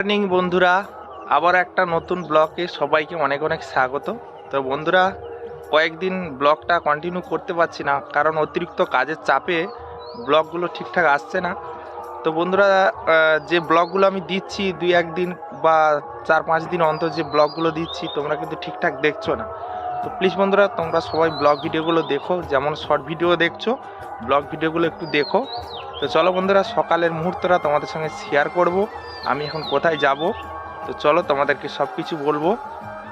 Morning বন্ধুরা, আবার একটা নতুন ব্লগে সবাইকে অনেক অনেক স্বাগত। তো বন্ধুরা, কয়েকদিন ব্লগটা কন্টিনিউ করতে পারছি না, কারণ অতিরিক্ত কাজের চাপে ব্লগগুলো ঠিকঠাক আসছে না। তো বন্ধুরা যে ব্লগগুলো আমি দিচ্ছি, দুই একদিন বা চার পাঁচ দিন অন্তর যে ব্লগগুলো দিচ্ছি, তোমরা কিন্তু ঠিকঠাক দেখছ না। তো প্লিজ বন্ধুরা, তোমরা সবাই ব্লগ ভিডিওগুলো দেখো, যেমন শর্ট ভিডিও দেখছ ব্লগ ভিডিওগুলো একটু দেখো। তো চলো বন্ধুরা, সকালের মুহূর্তটা তোমাদের সঙ্গে শেয়ার করব। আমি এখন কোথায় যাব? তো চলো তোমাদেরকে সব কিছু বলব।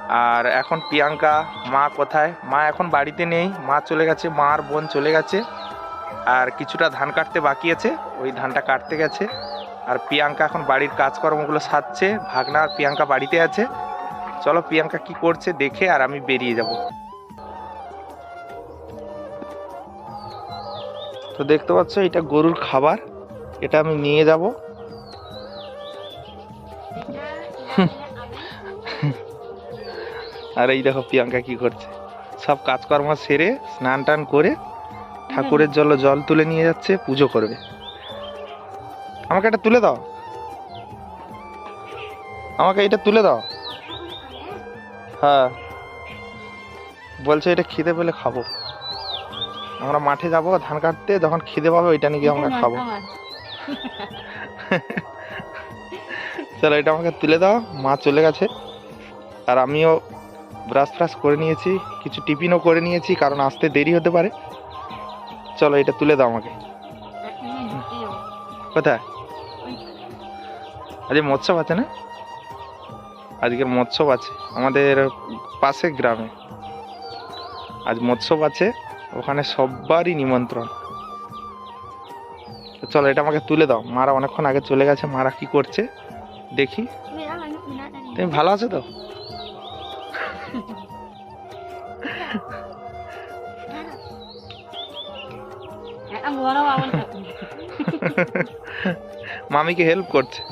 আর এখন প্রিয়াঙ্কা, মা কোথায়? মা এখন বাড়িতে নেই। মা চলে গেছে মা আর বোন চলে গেছে। আর কিছুটা ধান কাটতে বাকি আছে, ওই ধানটা কাটতে গেছে। আর প্রিয়াঙ্কা এখন বাড়ির কাজকর্মগুলো সারছে, ভাগনা আর প্রিয়াঙ্কা বাড়িতে আছে। চলো প্রিয়াঙ্কা কি করছে দেখে আর আমি বেরিয়ে যাব। তো দেখতে পাচ্ছ, এটা গরুর খাবার। এটা আমি নিয়ে যাব। আর এই দেখো প্রিয়াঙ্কা কি করছে। সব কাজকর্ম সেরে স্নান টান করে ঠাকুরের জল জল তুলে নিয়ে যাচ্ছে, পুজো করবে। আমাকে এটা তুলে দাও। আমাকে এটা তুলে দাও। হ্যাঁ। বলছে এটা খিদে পেলে খাব। আমরা মাঠে যাব ধান কাটতে যখন খিদে পাবে ওইটা নাকি আমরা খাব। চলো এটা আমাকে তুলে দাও মা চলে গেছে। আর আমিও ব্রাশ ফ্রাশ করে নিয়েছি কিছু টিফিনও করে নিয়েছি কারণ আসতে দেরি হতে পারে। চলো এটা তুলে দাও আমাকে। কোথায়? আজকে মৎস্য আছে না? আজকে মৎস্য আছে আমাদের পাশের গ্রামে। আজ মৎস্য আছে। ওখানে সবারই নিমন্ত্রণ। চলো এটা আমাকে তুলে দাও। মারা অনেকক্ষণ আগে চলে গেছে মারা কি করছে দেখি। তুমি ভালো আছো তো? মামিকে হেল্প করছে।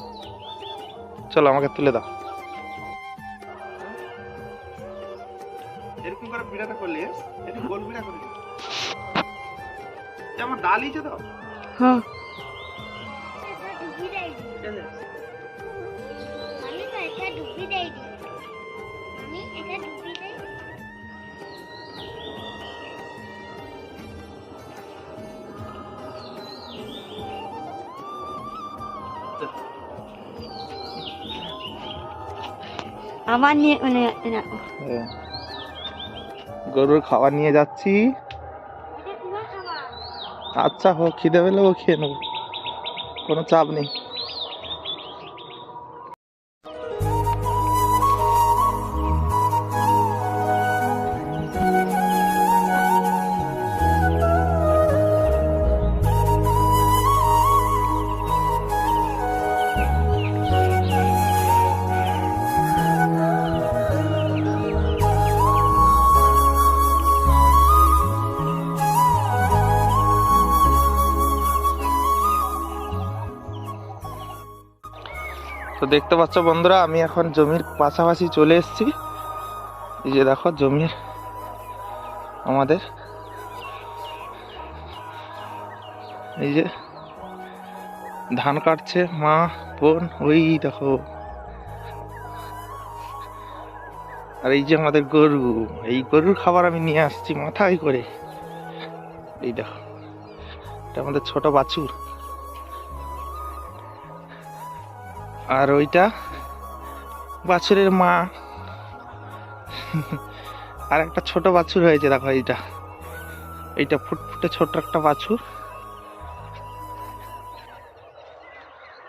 চলো আমাকে তুলে দাও। হ্যাঁ আমার নিয়ে মানে হ্যাঁ। গরুর খাবার নিয়ে যাচ্ছি আচ্ছা হোক খিদে পেলে ও খেয়ে নেব। কোনো চাপ নেই। তো দেখতে পাচ্ছ বন্ধুরা, আমি এখন জমির পাশাপাশি চলে এসেছি। এই যে দেখো জমির আমাদের। এই যে ধান কাটছে মা, বোন, ওই দেখো। আর এই যে আমাদের গরু, এই গরুর খাবার আমি নিয়ে আসছি মাথায় করে। এই দেখো, এটা আমাদের ছোট বাছুর। আর ওইটা বাছুরের মা। আর একটা ছোট বাছুর হয়েছে, দেখো এইটা। এইটা ফুটফুটে ছোট একটা বাছুর।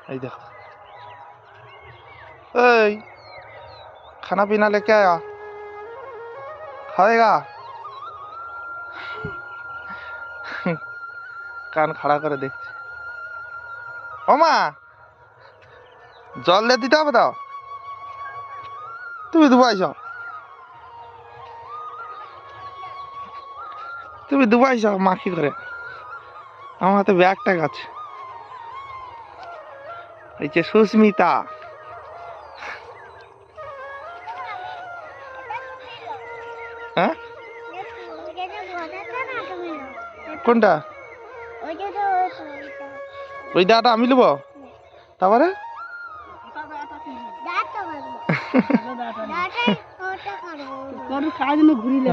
এই দেখো। এই, খানা পিনা লেকে আয়া। খাওয়েগা কান খাড়া করে দেখছে। ও মা! জল দিয়ে দিতে হবে তো? তুমি দুবাই যাও। তুমি দুবাই যাও মা কি করে আমার হাতে ব্যাগ ট্যাগ আছে। এই যে সুস্মিতা। হ্যাঁ? কোনটা? ওই দাটা আমি নেব? তারপরে? কাজ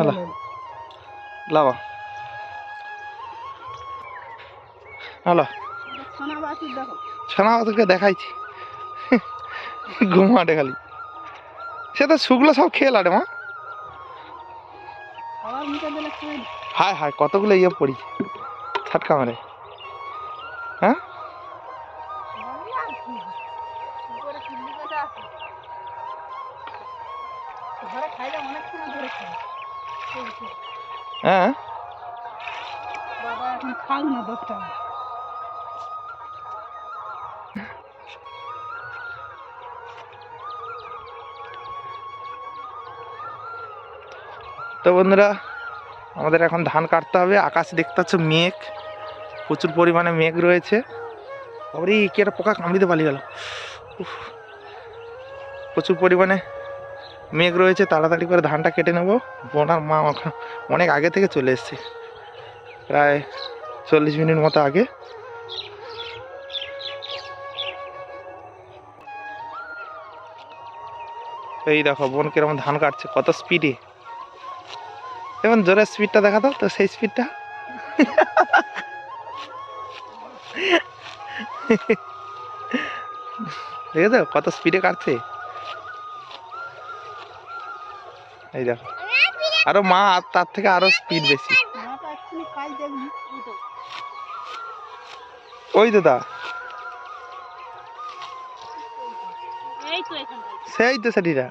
না। হ্যালো। ছানা দেখাইছি। ঘুমাটে খালি। সে তো শুকলো সব খেয়ে লাটে মা। হায় হায় কতগুলো ইয়ে পড়ি। ছাটকা মারে। হ্যাঁ? তো বন্ধুরা আমাদের এখন ধান কাটতে হবে। আকাশ দেখতে পাচ্ছ মেঘ প্রচুর পরিমাণে মেঘ রয়েছে। আবার এই কি একটা পোকা কামড়িতে পালিয়ে গেল। প্রচুর পরিমাণে মেঘ রয়েছে, তাড়াতাড়ি করে ধানটা কেটে নেব। বোনার মা এখন অনেক আগে থেকে চলে এসছে। প্রায় চল্লিশ মিনিট মতো আগে। এই দেখো, বোন কীরকম ধান কাটছে, কত স্পিডে এবং জোরের স্পিডটা দেখা দাও তো, সেই স্পিডটা দেখেছ কত স্পিডে কাটছে? এই দেখো। আরও মা তার থেকে আরও স্পিড বেশি। ওই তো। দা। সেই তো সেটিটা।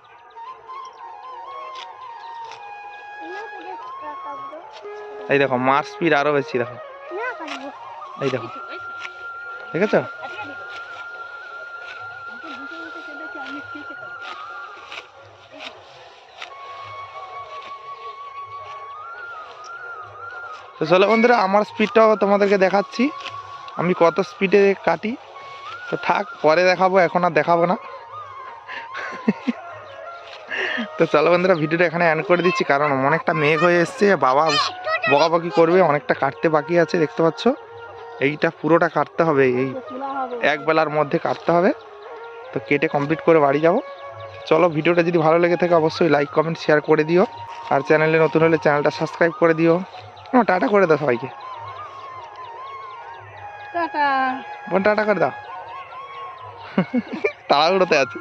এই দেখো, মার স্পিড আরও বেশি, দেখো। এই দেখো। দেখেছ? তো চলো বন্ধুরা, আমার স্পিডটাও তোমাদেরকে দেখাচ্ছি। আমি কত স্পিডে কাটি। তো থাক, পরে দেখাবো, এখন আর দেখাবো না। তো চলো বন্ধুরা, ভিডিওটা এখানে অ্যান্ড করে দিচ্ছি, কারণ অনেকটা মেঘ হয়ে এসছে। বাবা বকাবকি করবে, অনেকটা কাটতে বাকি আছে, দেখতে পাচ্ছ? এইটা পুরোটা কাটতে হবে, এই এক বেলার মধ্যে কাটতে হবে। তো কেটে কমপ্লিট করে বাড়ি যাব। চলো, ভিডিওটা যদি ভালো লেগে থাকে, অবশ্যই লাইক কমেন্ট শেয়ার করে দিও। আর চ্যানেলে নতুন হলে চ্যানেলটা সাবস্ক্রাইব করে দিও। ও টাটা করে দাও সবাইকে। টাটা। বোন টাটা করে দাও। তাড়াহুড়োতে আছে।